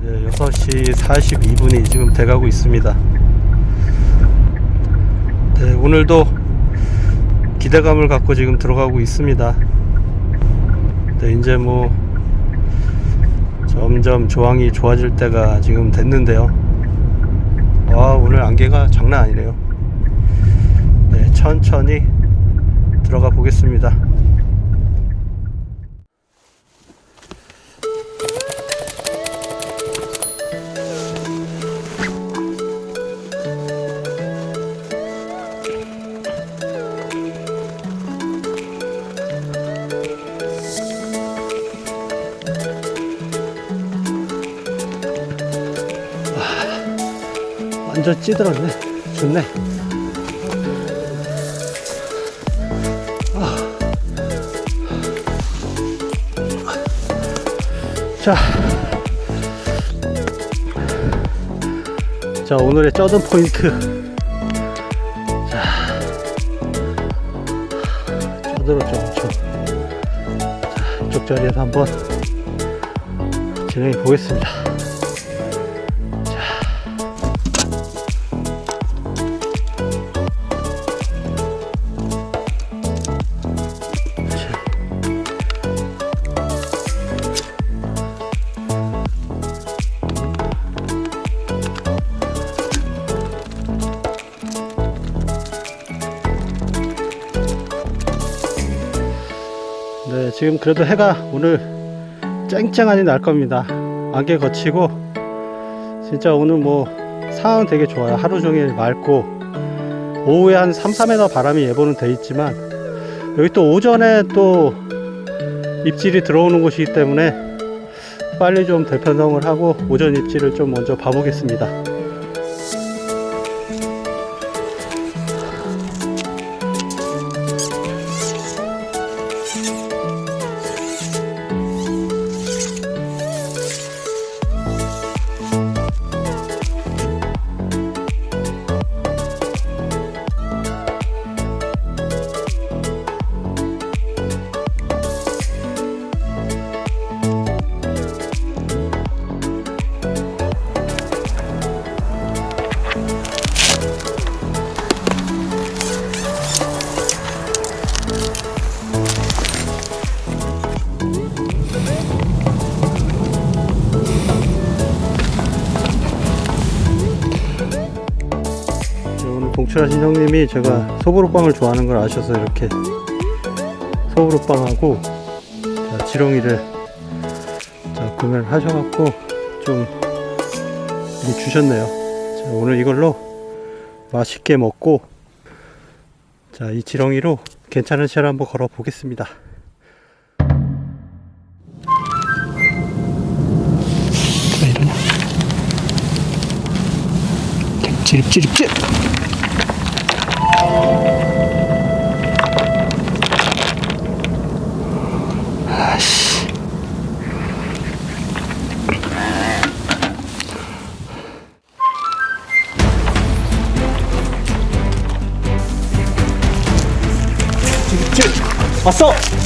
네, 6시 42분이 지금 돼가고 있습니다. 네, 오늘도 기대감을 갖고 지금 들어가고 있습니다. 네, 이제 뭐 점점 조항이 좋아질 때가 지금 됐는데요. 와, 오늘 안개가 장난 아니네요. 네, 천천히 들어가 보겠습니다. 완전 찌들었네. 좋네. 자. 자, 오늘의 쩌든 포인트. 자. 쩌들었죠, 엄청. 자, 이쪽 자리에서 한번 진행해 보겠습니다. 지금 그래도 해가 오늘 쨍쨍하니 날 겁니다. 안개 거치고 진짜 오늘 뭐 상황 되게 좋아요. 하루 종일 맑고 오후에 한 3, 4m 바람이 예보는 돼 있지만 여기 또 오전에 또 입질이 들어오는 곳이기 때문에 빨리 좀 대편성을 하고 오전 입질을 좀 먼저 봐보겠습니다. 동출하신 형님이 제가 소보루빵을 좋아하는 걸 아셔서 이렇게 소보루빵하고 자, 지렁이를 자, 구매를 하셔갖고 좀 주셨네요. 자, 오늘 이걸로 맛있게 먹고 자, 이 지렁이로 괜찮은 시야를 한번 걸어 보겠습니다. 찌릿찌릿찌릿! 아씨. 왔어!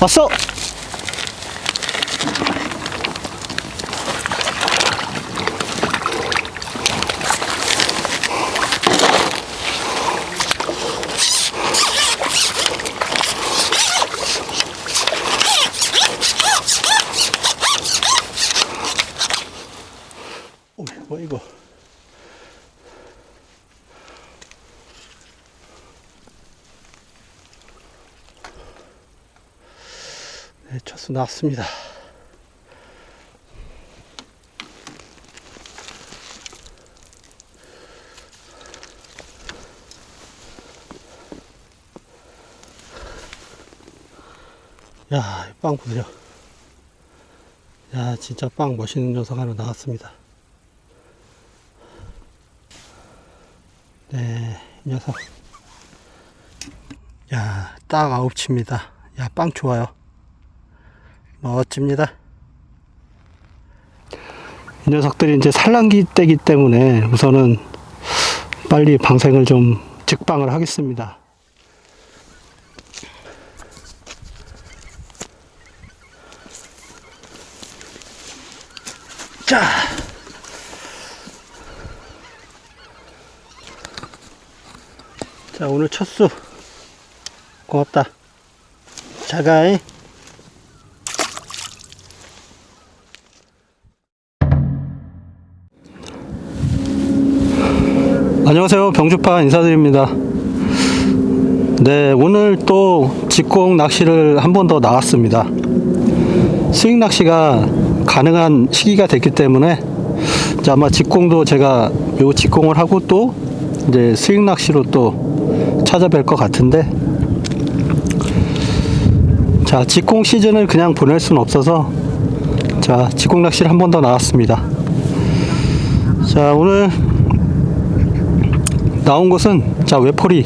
왔어! 이거? 네, 첫수 나왔습니다. 야, 빵 보세요. 야, 진짜 빵 멋있는 녀석 하나 나왔습니다. 네, 이 녀석. 야, 딱 아홉 치입니다. 야, 빵 좋아요. 멋집니다. 이 녀석들이 이제 산란기 때기 때문에 우선은 빨리 방생을 좀 직방을 하겠습니다. 자. 자, 오늘 첫 수. 고맙다. 자가이. 안녕하세요. 병주파 인사드립니다. 네, 오늘 또 직공 낚시를 한 번 더 나왔습니다. 스윙 낚시가 가능한 시기가 됐기 때문에 아마 직공도 제가 요 직공을 하고 또 이제 스윙 낚시로 또 찾아뵐 것 같은데 자 직공 시즌을 그냥 보낼 수는 없어서 자 직공 낚시를 한 번 더 나왔습니다. 자 오늘 나온 곳은 자 외포리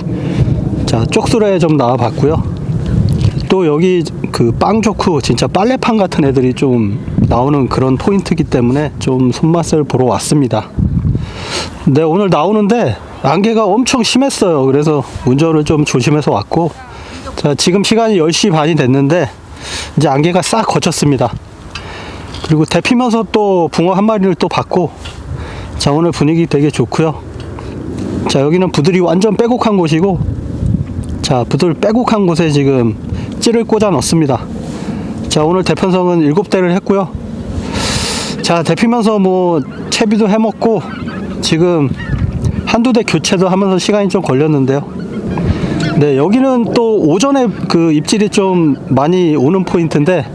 자 쪽수레에 좀 나와 봤고요. 또 여기 그 빵조쿠 진짜 빨래판 같은 애들이 좀 나오는 그런 포인트이기 때문에 좀 손맛을 보러 왔습니다. 네 오늘 나오는데 안개가 엄청 심했어요. 그래서 운전을 좀 조심해서 왔고 자 지금 시간이 10시 반이 됐는데 이제 안개가 싹 거쳤습니다. 그리고 대피면서 또 붕어 한 마리를 또 봤고 자 오늘 분위기 되게 좋고요. 자 여기는 부들이 완전 빼곡한 곳이고 자 부들 빼곡한 곳에 지금 찌를 꽂아 넣습니다. 자 오늘 대편성은 7대를 했고요. 자 대피면서 뭐 채비도 해먹고 지금 한두 대 교체도 하면서 시간이 좀 걸렸는데요. 네 여기는 또 오전에 그 입질이 좀 많이 오는 포인트인데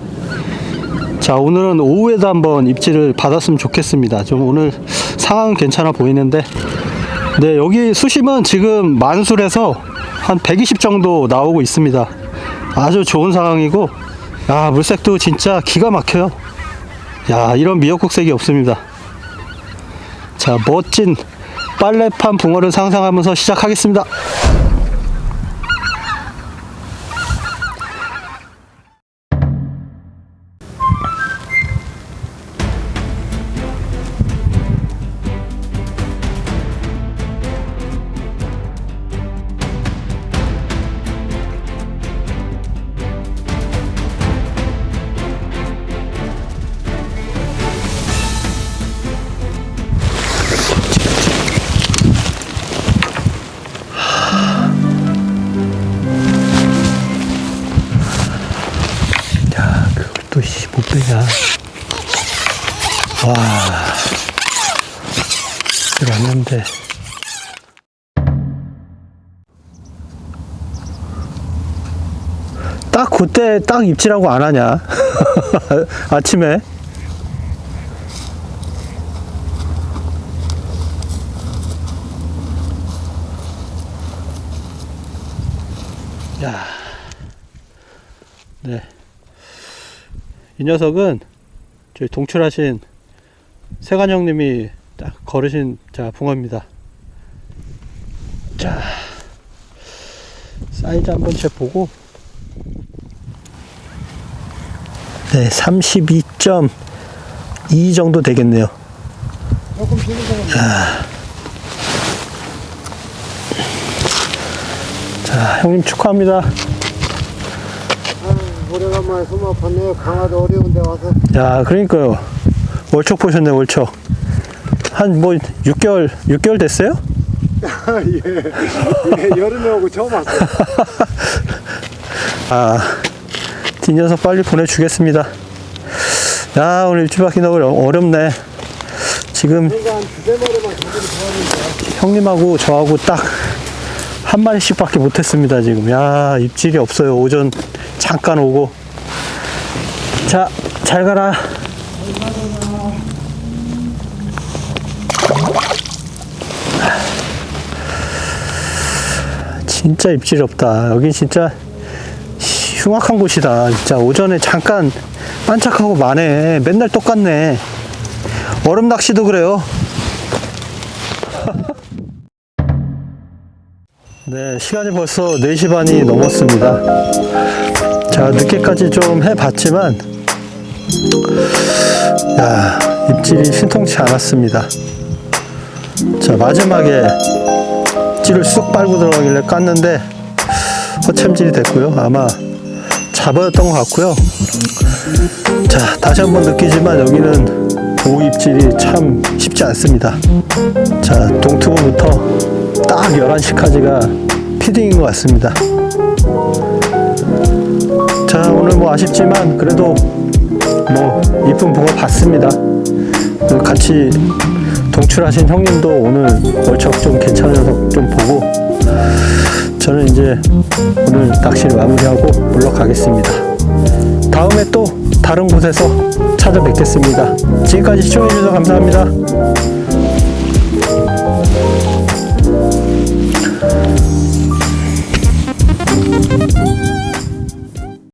자 오늘은 오후에도 한번 입질을 받았으면 좋겠습니다. 좀 오늘 상황은 괜찮아 보이는데 네, 여기 수심은 지금 만술에서 한 120 정도 나오고 있습니다. 아주 좋은 상황이고, 야, 물색도 진짜 기가 막혀요. 야, 이런 미역국색이 없습니다. 자, 멋진 빨래판 붕어를 상상하면서 시작하겠습니다. 와. 들어왔는데. 딱 그때 딱 입질하고 안 하냐. 아침에. 야. 네. 이 녀석은 저희 동출하신 세관 형님이 딱 걸으신 자 붕어입니다. 자 사이즈 한번 재보고 네 32.2 정도 되겠네요. 자, 자 형님 축하합니다. 오래간만에 숨 아팠네요. 강화도 어려운데 와서. 야, 그러니까요. 월척 보셨네, 월척. 한 뭐 6개월, 6개월 됐어요? 예. 예, 여름에 오고 처음 왔어요. 아, 뒷 녀석 빨리 보내주겠습니다. 야, 오늘 받기 너무 어렵네. 지금 그러니까 한 두세 마리만 잡으면 좋았는데. 형님하고 저하고 딱 한 마리씩 밖에 못했습니다, 지금. 야, 입질이 없어요. 오전 잠깐 오고. 자, 잘 가라. 진짜 입질이 없다. 여기 진짜 흉악한 곳이다. 진짜 오전에 잠깐 반짝하고 마네. 맨날 똑같네. 얼음 낚시도 그래요. 네, 시간이 벌써 4시 반이 넘었습니다. 자, 늦게까지 좀 해봤지만, 야, 입질이 신통치 않았습니다. 자, 마지막에 찌를 쑥 빨고 들어가길래 깠는데 허챔질이 됐고요. 아마 잡아였던 것 같고요. 자, 다시 한번 느끼지만 여기는 오입질이 참 쉽지 않습니다. 자, 동투부부터 딱 11시까지가 피딩인 것 같습니다. 자, 오늘 뭐 아쉽지만 그래도 뭐 이쁜 붕어 봤습니다. 같이 동출하신 형님도 오늘 월척 좀 녀석 좀 보고 저는 이제 오늘 낚시를 마무리하고 물러가겠습니다. 다음에 또 다른 곳에서 찾아뵙겠습니다. 지금까지 시청해주셔서 감사합니다.